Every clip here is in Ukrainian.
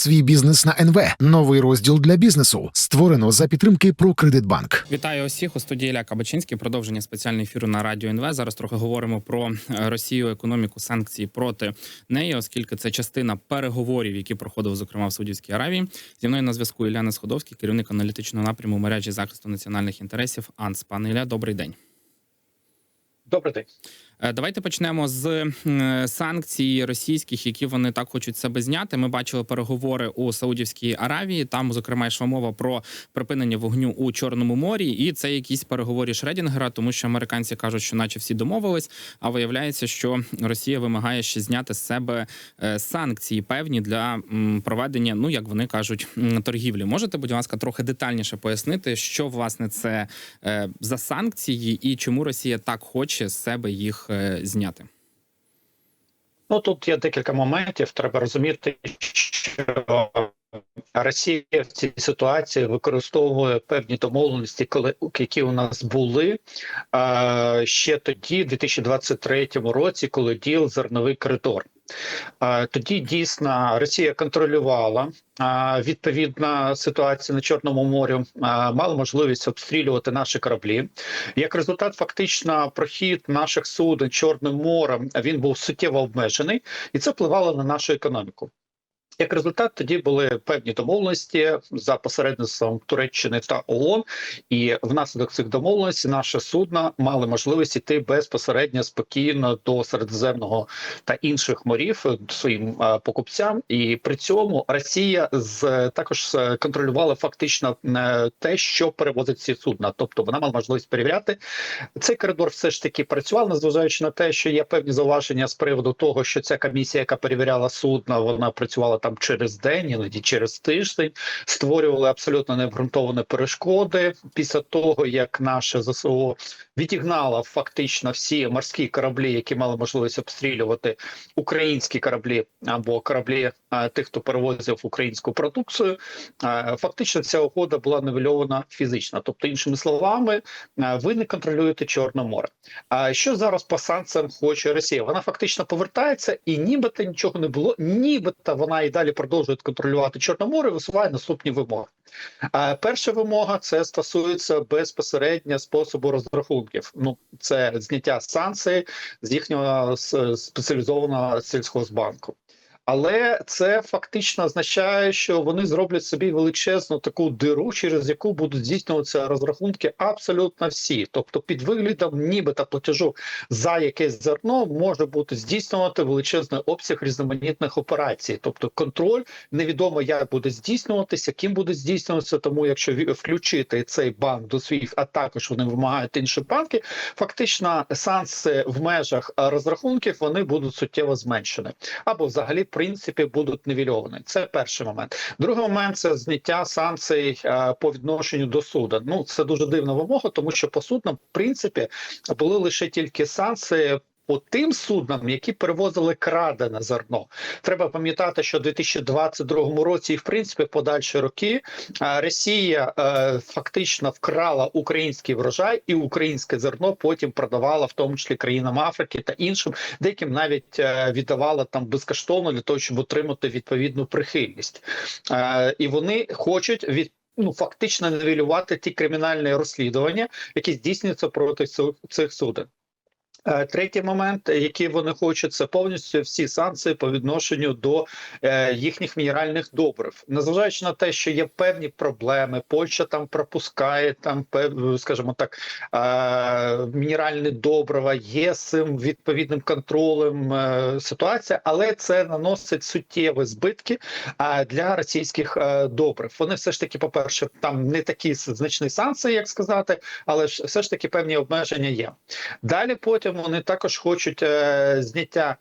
Свій бізнес на НВ. Новий розділ для бізнесу. Створено за підтримки «Прокредитбанк». Вітаю усіх у студії Ілля Кабачинський. Продовження спеціального ефіру на радіо НВ. Зараз трохи говоримо про е, Росію, економіку, санкції проти неї, оскільки це частина переговорів, які проходив зокрема в Саудівській Аравії. Зі мною на зв'язку Ілляна Сходовський, керівник аналітичного напряму мережі захисту національних інтересів. АНС. Пане Ілля, добрий день. Добрий день. Е, Давайте почнемо з е, санкцій російських, які вони так хочуть себе зняти. Ми бачили переговори у Саудівській Аравії. Там, зокрема, йшла мова про припинення вогню у Чорному морі, і це якісь переговори Шредінгера, тому що американці кажуть, що наче всі домовились. А виявляється, що Росія вимагає ще зняти з себе е, санкції певні для проведення, ну як вони кажуть, торгівлі. Можете, будь ласка, трохи детальніше пояснити, що власне це за санкції і чому Росія так хоче з себе їх е, зняти? Ну тут є декілька моментів. Треба розуміти, що Росія в цій ситуації використовує певні домовленості, коли які у нас були ще тоді, в 2023 році, коли діяв зерновий коридор. Тоді дійсно Росія контролювала відповідна ситуація на Чорному морі, мала можливість обстрілювати наші кораблі. Як результат, фактично, прохід наших суден Чорним морем він був суттєво обмежений, і це впливало на нашу економіку. Як результат, тоді були певні домовленості за посередництвом Туреччини та ООН, і внаслідок цих домовленостей наше судно мали можливість йти безпосередньо спокійно до Середземного та інших морів е, своїм е, покупцям. І при цьому Росія з також е, контролювала фактично те, що перевозить ці судна. Тобто вона мала можливість перевіряти цей коридор. Все ж таки працював, незважаючи на те, що є певні зауваження з приводу того, що ця комісія, яка перевіряла судна, вона працювала там через день, іноді через тиждень, створювали абсолютно необґрунтовані перешкоди. Після того як наше ЗСУ відігнало фактично всі морські кораблі, які мали можливість обстрілювати українські кораблі або кораблі тих, хто перевозив українську продукцію. Фактично, ця угода була нивельована фізично. Тобто, іншими словами, ви не контролюєте Чорне море. А що зараз по санкціям хоче Росія? Вона фактично повертається, і нібито нічого не було, нібито вона і далі продовжують контролювати Чорне море, висуває наступні вимоги. А перша вимога це стосується безпосередньо способу розрахунків. Ну це зняття санкцій з їхнього спеціалізованого сільського сільськогосбанку. Але це фактично означає, що вони зроблять собі величезну таку диру, через яку будуть здійснюватися розрахунки абсолютно всі. Тобто, під виглядом, нібито платежу за якесь зерно може бути здійснювати величезний обсяг різноманітних операцій. Тобто, контроль невідомо як буде здійснюватися, ким буде здійснюватися. Тому, якщо включити цей банк до своїх, а також вони вимагають інші банки, фактично санкції в межах розрахунків вони будуть суттєво зменшені або взагалі принципі будуть нівельовані. Це перший момент. Другий момент це зняття санкцій е, по відношенню до суду. Ну це дуже дивна вимога, тому що по суднам, в принципі, були лише тільки санкції. По тим суднам, які перевозили крадене зерно, треба пам'ятати, що в 2022 році, і в принципі, подальші роки е, Росія е, фактично вкрала український врожай і українське зерно потім продавала, в тому числі країнам Африки та іншим, деяким навіть е, віддавала там безкоштовно для того, щоб отримати відповідну прихильність. І вони хочуть від. Ну, фактично нивелювати ті кримінальні розслідування, які здійснюються проти цих суден. Е, Третій момент, який вони хочуть, це повністю всі санкції по відношенню до е, їхніх мінеральних добрив, незважаючи на те, що є певні проблеми. Польща там пропускає там скажімо так, е, мінеральні добрива, є цим відповідним контролем ситуація, але це наносить суттєві збитки для російських добрив. Вони все ж таки, по перше, там не такі значні санкції, як сказати, але все ж таки певні обмеження є. Далі потім вони також хочуть е, зняття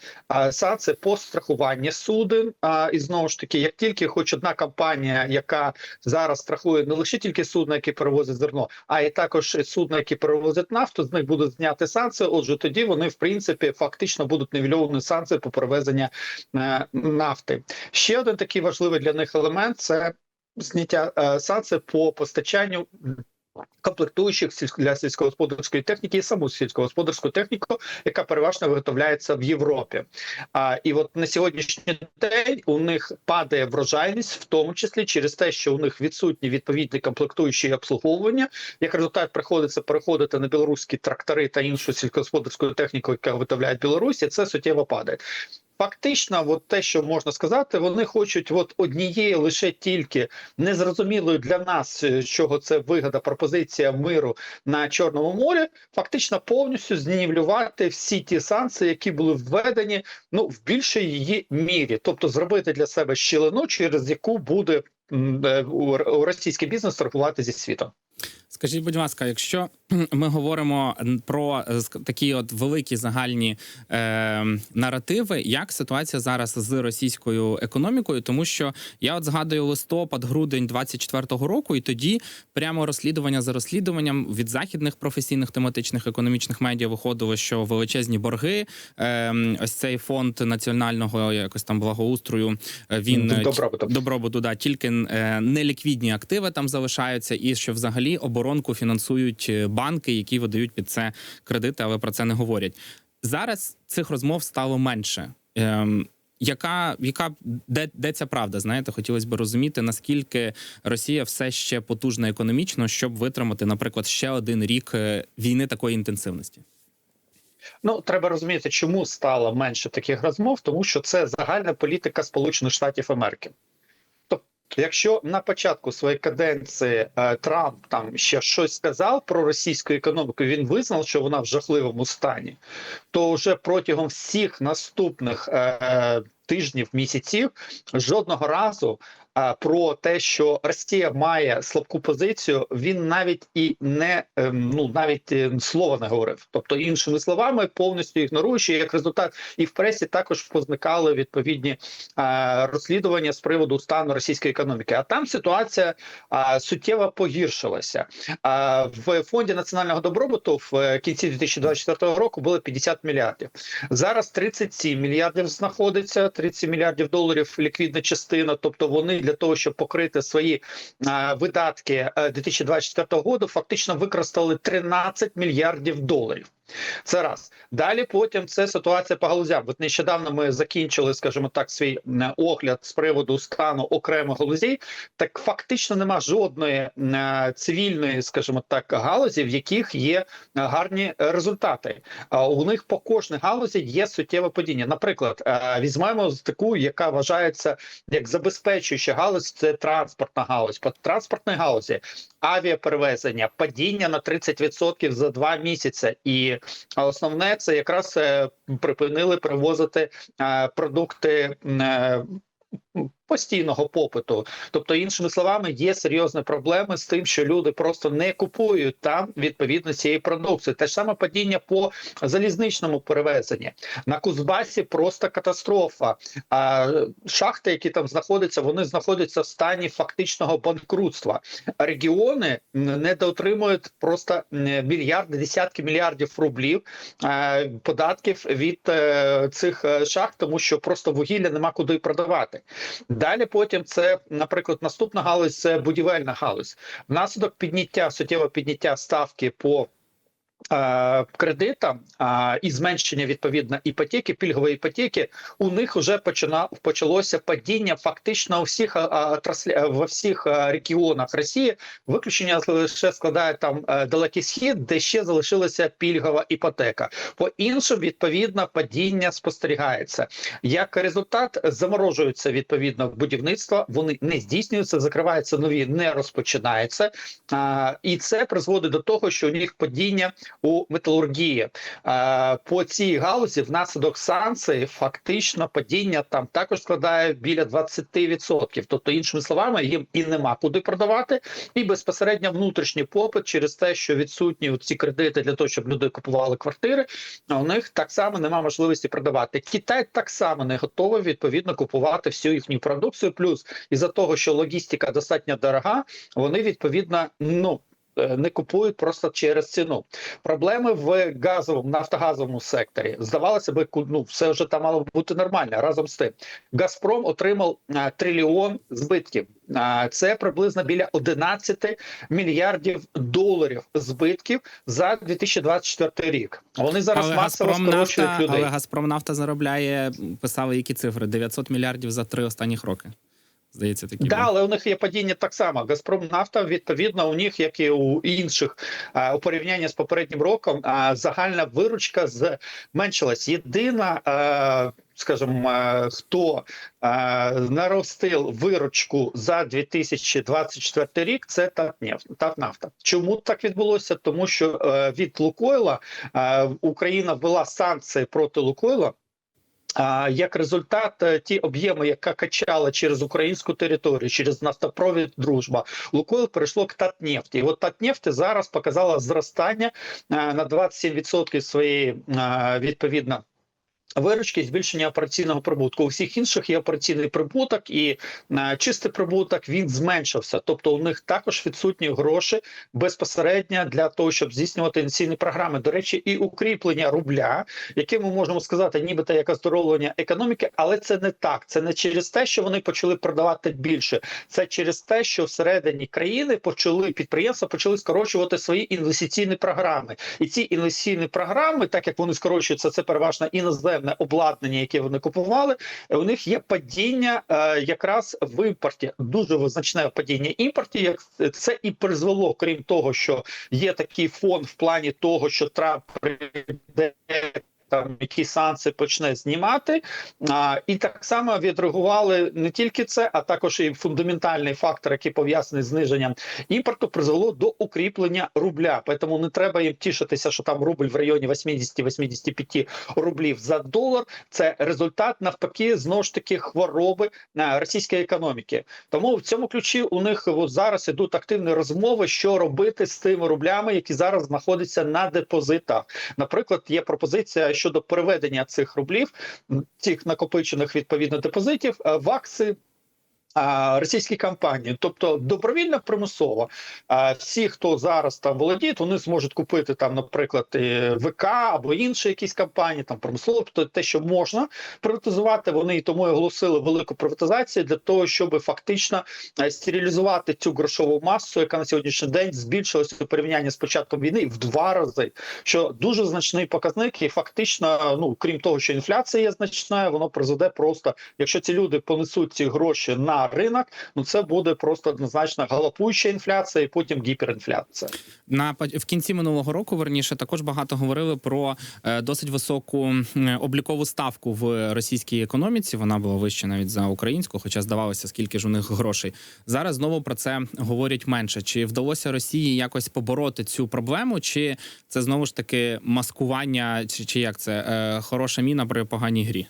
санкцій по страхуванню суден. І знову ж таки, як тільки хоч одна компанія, яка зараз страхує не лише тільки судна, які перевозять зерно, а й також судна, які перевозять нафту, з них будуть зняти санкції. Отже, тоді вони в принципі фактично будуть нівельовані санкції по перевезенню е, нафти. Ще один такий важливий для них елемент це зняття е, санкцій по постачанню комплектуючих для сільськогосподарської техніки і саму сільськогосподарську техніку, яка переважно виготовляється в Європі. А і от на сьогоднішній день у них падає врожайність, в тому числі через те, що у них відсутні відповідні комплектуючі обслуговування. Як результат, приходиться переходити на білоруські трактори та іншу сільськогосподарську техніку, яка виготовляють Білорусі. Це суттєво падає. Фактично, от те, що можна сказати, вони хочуть от однієї лише тільки незрозумілою для нас, е, чого це вигода пропозиція миру на Чорному морі, фактично повністю знівелювати всі ті санкції, які були введені ну в більшій її мірі, тобто зробити для себе щілину, через яку буде е, у російський бізнес торгувати зі світом. Скажіть, будь ласка, якщо ми говоримо про е, такі от великі загальні е, наративи, як ситуація зараз з російською економікою, тому що я от згадую листопад, грудень 24-го року, і тоді прямо розслідування за розслідуванням від західних професійних тематичних економічних медіа виходило, що величезні борги, е, ось цей фонд національного якось там благоустрою, е, він е, Добробуту. добробуту, да, тільки е, неліквідні активи там залишаються, і що взагалі оборонку фінансують е, банки, які видають під це кредити, але про це не говорять. Зараз цих розмов стало менше. Ем, яка, яка де, де ця правда? Знаєте, хотілося б розуміти, наскільки Росія все ще потужна економічно, щоб витримати, наприклад, ще один рік е, війни такої інтенсивності. Ну треба розуміти, чому стало менше таких розмов, тому що це загальна політика Сполучених Штатів Америки. Якщо на початку своєї каденції е, Трамп там ще щось сказав про російську економіку, він визнав, що вона в жахливому стані, то вже протягом всіх наступних е, тижнів, місяців жодного разу. Про те, що Росія має слабку позицію, він навіть і не ем, ну навіть е, слова не говорив. Тобто, іншими словами, повністю ігноруючи як результат, і в пресі також позникали відповідні розслідування з приводу стану російської економіки. А там ситуація суттєво погіршилася. В фонді національного добробуту в е, кінці 2024 року було 50 мільярдів. Зараз 37 мільярдів знаходиться, 30 мільярдів доларів ліквідна частина. Тобто вони для того, щоб покрити свої е, видатки е, 2024 року, фактично використали 13 мільярдів доларів. Це раз далі. Потім це ситуація по галузям. От нещодавно ми закінчили, скажімо так, свій огляд з приводу стану окремих галузей. Так фактично нема жодної е, цивільної, скажімо так, галузі, в яких є е, гарні е, результати. У них по кожній галузі є суттєве падіння. Наприклад, е, візьмемо таку, яка вважається як забезпечуюча галузь, це транспортна галузь. По транспортній галузі авіаперевезення, падіння на 30% за два місяці. І основне це якраз е, припинили привозити е, продукти. Е, Постійного попиту, тобто, іншими словами, є серйозні проблеми з тим, що люди просто не купують там відповідно цієї продукції. Те ж саме падіння по залізничному перевезенні на Кузбасі просто катастрофа. А шахти, які там знаходяться, вони знаходяться в стані фактичного банкрутства. Регіони м, недоотримують просто мільярди, десятки мільярдів рублів е, податків від е, цих е, шахт, тому що просто вугілля нема куди продавати. Далі потім це, наприклад, наступна галузь це будівельна галузь. Внаслідок підняття суттєвого підняття ставки по е, кредитам е, і зменшення відповідно іпотеки, пільгової іпотеки, у них вже почина, почалося падіння фактично у всіх е, е, во всіх регіонах Росії. Виключення лише складає там далекий схід, де ще залишилася пільгова іпотека. По іншим, відповідно, падіння спостерігається. Як результат, заморожується відповідно будівництво, вони не здійснюються, закриваються нові, не розпочинаються. А, і це призводить до того, що у них падіння у металургії. По цій галузі внаслідок санкцій фактично падіння там також складає біля 20%. Тобто, іншими словами, їм і нема куди продавати, і безпосередньо внутрішній попит через те, що відсутні ці кредити для того, щоб люди купували квартири. А у них так само немає можливості продавати. Китай так само не готовий відповідно купувати всю їхню продукцію. Плюс із за того, що логістика достатньо дорога, вони відповідно ну. Е, не купують просто через ціну. Проблеми в газовому нафтогазовому секторі. Здавалося би, ну все вже там мало бути нормально. Разом з тим, Газпром отримав а, трильйон збитків. А, це приблизно біля 11 мільярдів доларів збитків за 2024 рік. Вони зараз але масово скорочують людей. але Газпром нафта заробляє, писали які цифри? 900 мільярдів за три останніх роки. Здається, такі. Да, але у них є падіння так само. Газпром нафта відповідно у них, як і у інших а, у порівнянні з попереднім роком, а, загальна виручка зменшилась. Єдина, а, скажімо, хто наростив виручку за 2024 рік, це Татнафта. Чому так відбулося? Тому що е, від Лукойла е, Україна ввела санкції проти Лукойла. А як результат, е, ті об'єми, яка качала через українську територію, через нафтопровід Дружба, Лукойл перейшло к Татнефті. І от Татнефті зараз показала зростання е, на 27% своєї е, відповідно. Виручки збільшення операційного прибутку. У всіх інших є операційний прибуток і е, чистий прибуток він зменшився. Тобто у них також відсутні гроші безпосередньо для того, щоб здійснювати інвестиційні програми. До речі, і укріплення рубля, яке ми можемо сказати, нібито як оздоровлення економіки, але це не так. Це не через те, що вони почали продавати більше. Це через те, що всередині країни почали підприємства почали скорочувати свої інвестиційні програми. І ці інвестиційні програми, так як вони скорочуються, це переважно іноземне обладнання, яке вони купували. У них є падіння е, якраз в імпорті. Дуже визначне падіння імпорті. Як це і призвело, крім того, що є такий фон в плані того, що Трамп прийде. Там якісь санкції почне знімати, а, і так само відреагували не тільки це, а також і фундаментальний фактор, який пов'язаний з зниженням імпорту, призвело до укріплення рубля. Тому не треба їм тішитися, що там рубль в районі 80-85 рублів за долар. Це результат навпаки знову ж таки хвороби е, російської економіки. Тому в цьому ключі у них от зараз ідуть активні розмови, що робити з тими рублями, які зараз знаходяться на депозитах. Наприклад, є пропозиція щодо переведення цих рублів, цих накопичених відповідно депозитів е, в акції. Російські компанії, тобто добровільно примусово, всі, хто зараз там володіють, вони зможуть купити там, наприклад, ВК або інші якісь компанії, там промислово, тобто те, що можна приватизувати, вони і тому і оголосили велику приватизацію для того, щоб фактично е, стерилізувати цю грошову масу, яка на сьогоднішній день збільшилася у порівнянні з початком війни в два рази, що дуже значний показник, і фактично, ну крім того, що інфляція є значною, воно призведе просто, якщо ці люди понесуть ці гроші на ринок, ну це буде просто однозначно галопуюча інфляція, і потім гіперінфляція. На в кінці минулого року верніше також багато говорили про е, досить високу облікову ставку в російській економіці. Вона була вища навіть за українську, хоча здавалося, скільки ж у них грошей. Зараз знову про це говорять менше. Чи вдалося Росії якось побороти цю проблему, чи це знову ж таки маскування, чи, чи як це е, хороша міна при поганій грі?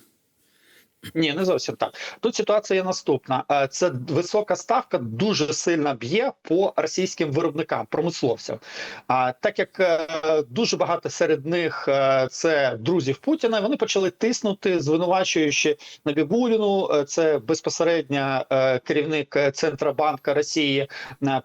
Ні, не зовсім так. Тут ситуація наступна: Е, це висока ставка дуже сильно б'є по російським виробникам, промисловцям. А так як е, дуже багато серед них е, це друзів Путіна, вони почали тиснути, звинувачуючи Набібуліну, це безпосередньо керівник Центробанка Росії,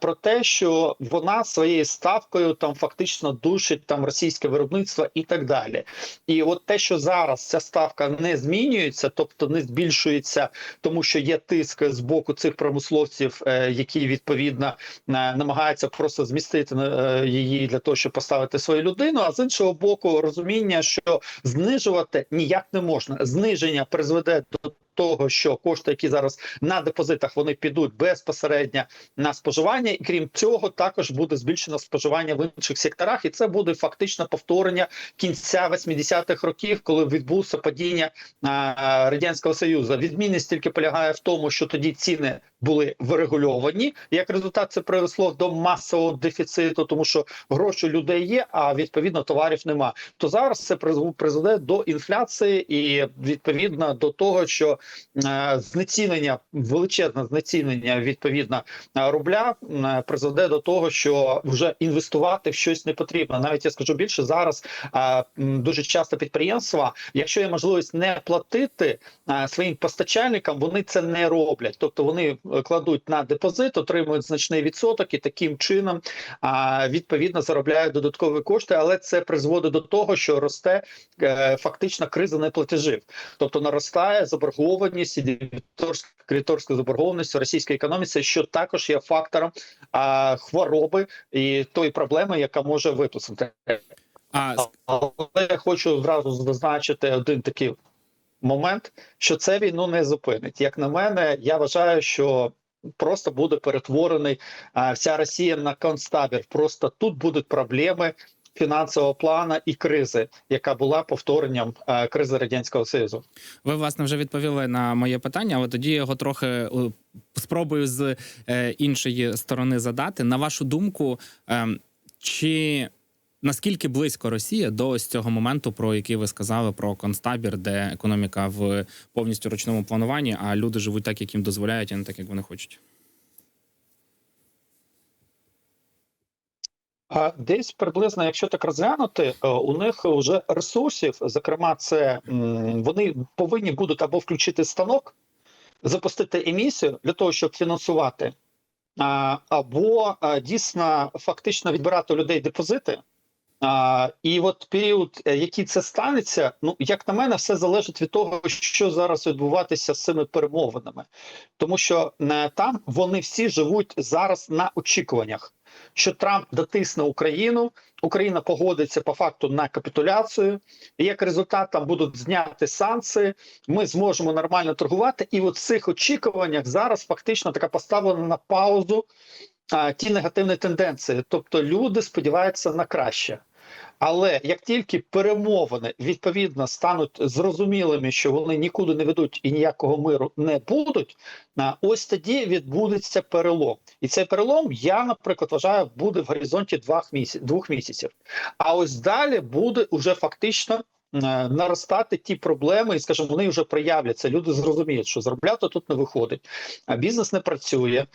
про те, що вона своєю ставкою там фактично душить там російське виробництво і так далі. І от те, що зараз ця ставка не змінюється, тобто не збільшується, тому що є тиск з боку цих промисловців, е, які відповідно е, намагаються просто змістити е, її для того, щоб поставити свою людину. А з іншого боку, розуміння, що знижувати ніяк не можна. Зниження призведе до. Того, що кошти, які зараз на депозитах, вони підуть безпосередньо на споживання, і крім цього, також буде збільшено споживання в інших секторах, і це буде фактично повторення кінця 80-х років, коли відбувся падіння радянського союзу. Відмінність тільки полягає в тому, що тоді ціни були врегульовані. Як результат, це привело до масового дефіциту, тому що гроші людей є, а відповідно товарів нема. То зараз це призв- призведе до інфляції і відповідно до того, що е, знецінення величезне знецінення відповідно е, рубля е, призведе до того, що вже інвестувати в щось не потрібно. Навіть я скажу більше зараз. Дуже часто підприємства, якщо є можливість не платити своїм постачальникам, вони це не роблять. Тобто вони кладуть на депозит, отримують значний відсоток і таким чином відповідно заробляють додаткові кошти, але це призводить до того, що росте е, фактично криза неплатежів, тобто наростає заборгованість і кредиторська заборгованість в російській економіці, що також є фактором а, хвороби і тої проблеми, яка може випустити. А Але я хочу зразу зазначити один такий момент, що це війну не зупинить. Як на мене, я вважаю, що просто буде перетворений а, вся Росія на концтабір. Просто тут будуть проблеми фінансового плану і кризи, яка була повторенням а, кризи радянського союзу. ви власне вже відповіли на моє питання, але тоді його трохи е, спробую з е, іншої сторони задати. На вашу думку, ем, чи наскільки близько Росія до ось цього моменту, про який ви сказали, про концтабір, де економіка в повністю ручному плануванні, а люди живуть так, як їм дозволяють, а не так, як вони хочуть? Десь приблизно, якщо так розглянути, е, у них вже ресурсів, зокрема, це вони повинні будуть або включити станок, запустити емісію для того, щоб фінансувати, або дійсно фактично відбирати у людей депозити. А, і от період, е, який це станеться, ну як на мене, все залежить від того, що зараз відбуватися з цими перемовинами, тому що е, там вони всі живуть зараз на очікуваннях що Трамп дотисне Україну, Україна погодиться по факту на капітуляцію. І як результат там будуть зняти санкції, ми зможемо нормально торгувати. І от в цих очікуваннях зараз фактично така поставлена на паузу а, ті негативні тенденції. Тобто люди сподіваються на краще. Але як тільки перемовини відповідно стануть зрозумілими, що вони нікуди не ведуть і ніякого миру не будуть, ось тоді відбудеться перелом. І цей перелом я, наприклад, вважаю, буде в горизонті. Двох місяців. А ось далі буде уже фактично. Е, Наростати ті проблеми, і скажімо, вони вже проявляться. Люди зрозуміють, що заробляти тут не виходить, а бізнес не працює,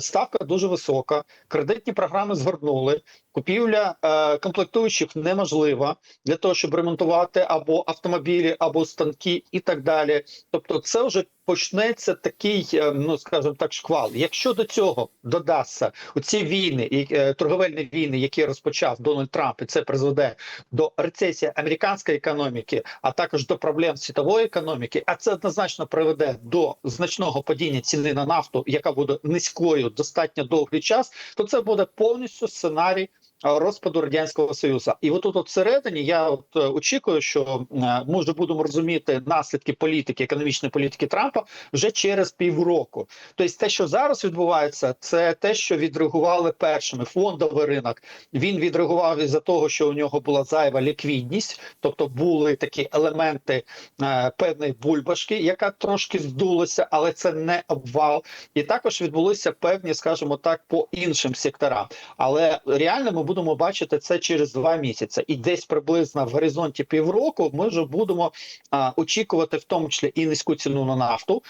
ставка дуже висока, кредитні програми згорнули, купівля е, комплектуючих неможлива для того, щоб ремонтувати або автомобілі, або станки, і так далі. Тобто, це вже почнеться такий, е, ну скажімо так, шквал. Якщо до цього додасться оці війни і е, торговельні війни, які розпочав Дональд Трамп, і це призведе до рецесії американської економіки, а також до проблем світової економіки, а це однозначно приведе до значного падіння ціни на нафту, яка буде низькою достатньо довгий час, то це буде повністю сценарій. Розпаду радянського союзу, і отут от всередині я от е, очікую, що е, ми вже будемо розуміти наслідки політики, економічної політики Трампа вже через півроку. Тобто, те, що зараз відбувається, це те, що відреагували першими. Фондовий ринок він відреагував із за того, що у нього була зайва ліквідність, тобто були такі елементи е, певної бульбашки, яка трошки здулася, але це не обвал. І також відбулися певні, скажімо так, по іншим секторам. Але реально ми будемо бачити це через два місяці, і десь приблизно в горизонті півроку ми вже будемо а, очікувати в тому числі і низьку ціну на нафту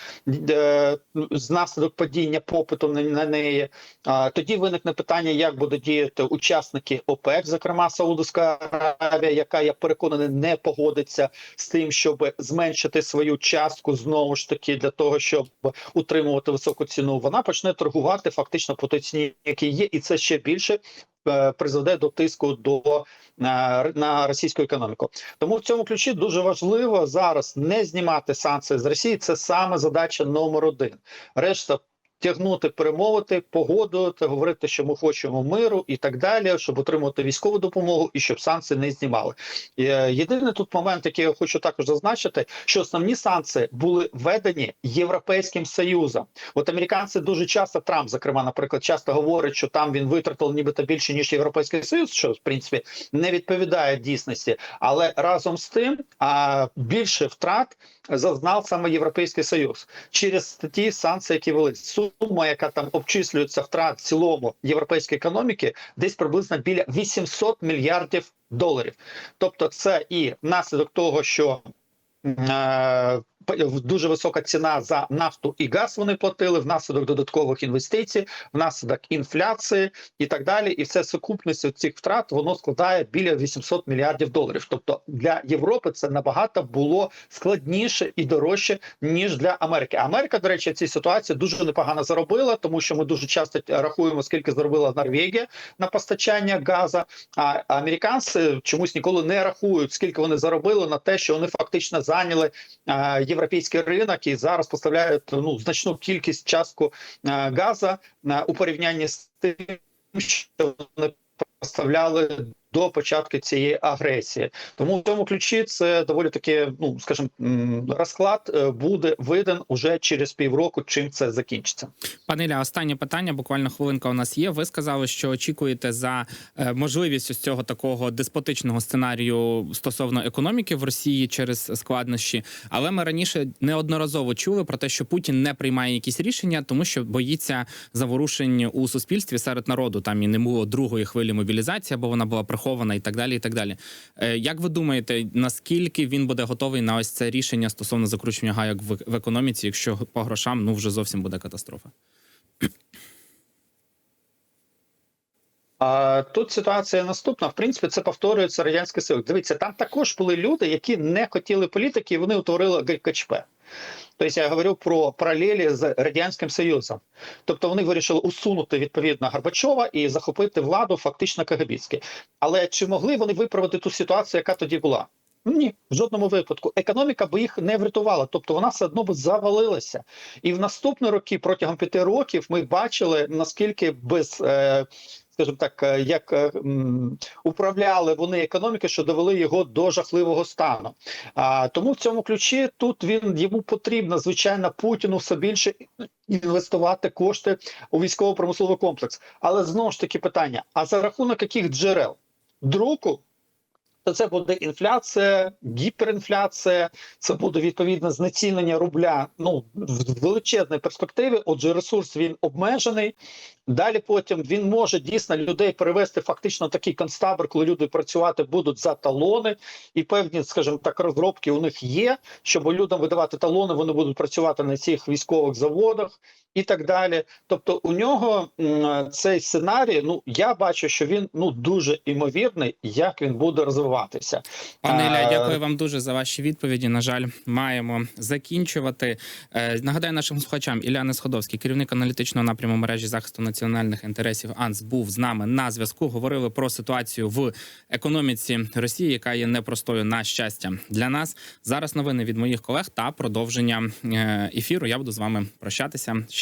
е, з наслідок падіння попиту на, на неї. А, тоді виникне питання, як будуть діяти учасники ОПЕК, зокрема Саудовська Аравія, яка я переконаний не погодиться з тим, щоб зменшити свою частку знову ж таки для того, щоб утримувати високу ціну. Вона почне торгувати фактично по той ціні, який є, і це ще більше. Е, Призведе до тиску до на, на російську економіку, тому в цьому ключі дуже важливо зараз не знімати санкції з Росії. Це саме задача номер один. Решта тягнути, перемовити, погодувати, говорити, що ми хочемо миру і так далі, щоб отримати військову допомогу і щоб санкції не знімали. Е, Єдиний тут момент, який я хочу також зазначити, що основні санкції були введені Європейським Союзом. От американці дуже часто Трамп, зокрема, наприклад, часто говорить, що там він витратив нібито більше ніж Європейський Союз, що в принципі не відповідає дійсності, але разом з тим а, більше втрат зазнав саме Європейський Союз через ті санкції, які вели сума, яка там обчислюється втрат в цілому європейської економіки, десь приблизно біля 800 мільярдів доларів. Тобто, це і наслідок того, що е, дуже висока ціна за нафту і газ. Вони платили внаслідок додаткових інвестицій, внаслідок інфляції і так далі. І все сукупність цих втрат воно складає біля 800 мільярдів доларів. Тобто для Європи це набагато було складніше і дорожче ніж для Америки. Америка, до речі, цій ситуації дуже непогано заробила, тому що ми дуже часто рахуємо, скільки заробила Норвегія на постачання газу. А американці чомусь ніколи не рахують, скільки вони заробили на те, що вони фактично зайняли е, європейський ринок і зараз поставляють ну значну кількість частку е, газу е, у порівнянні з тим, що вони поставляли до початку цієї агресії. Тому в цьому ключі це доволі таки, ну скажімо, розклад е, буде виден уже через півроку, чим це закінчиться. Пане Ілля, останнє питання. Буквально хвилинка у нас є. Ви сказали, що очікуєте за е, можливість ось цього такого деспотичного сценарію стосовно економіки в Росії через складнощі. Але ми раніше неодноразово чули про те, що Путін не приймає якісь рішення, тому що боїться заворушень у суспільстві серед народу. Там і не було другої хвилі мобілізації, бо вона була прихована і так далі. І так далі. Е, Як ви думаєте, наскільки він буде готовий на ось це рішення стосовно закручування гайок в, економіці, якщо по грошам ну вже зовсім буде катастрофа? А тут ситуація наступна. В принципі, це повторюється радянський союз. Дивіться, там також були люди, які не хотіли політики, і вони утворили ГКЧП. Тобто я говорю про паралелі з радянським союзом. Тобто вони вирішили усунути відповідно Горбачова і захопити владу фактично кагабістськи. Але чи могли вони виправити ту ситуацію, яка тоді була? Ні, в жодному випадку. Економіка би їх не врятувала, тобто вона все одно би завалилася. І в наступні роки, протягом п'яти років, ми бачили наскільки без. Е, Скажімо так, е, як е, управляли вони економіки, що довели його до жахливого стану. Тому в цьому ключі тут він йому потрібно, звичайно, Путіну все більше інвестувати кошти у військово-промисловий комплекс. Але знову ж таки питання: а за рахунок яких джерел друку? То це буде інфляція, гіперінфляція, це буде відповідно знецінення рубля. Ну в величезній перспективі. Отже, ресурс він обмежений. Далі потім він може дійсно людей перевести фактично такий концтабор, коли люди працювати будуть за талони, і певні, скажімо так, розробки у них є, щоб людям видавати талони, вони будуть працювати на цих військових заводах і так далі. Тобто, у нього цей сценарій, ну я бачу, що він ну дуже імовірний, як він буде розвиватися. Пане Ілля, дякую вам дуже за ваші відповіді. На жаль, маємо закінчувати. Е, Нагадаю нашим слухачам, Ілля Несходовський, керівник аналітичного напряму мережі захисту національних інтересів АНС, був з нами на зв'язку. Говорили про ситуацію в економіці Росії, яка є непростою на щастя для нас. Зараз новини від моїх колег та продовження е, ефіру. Я буду з вами прощатися.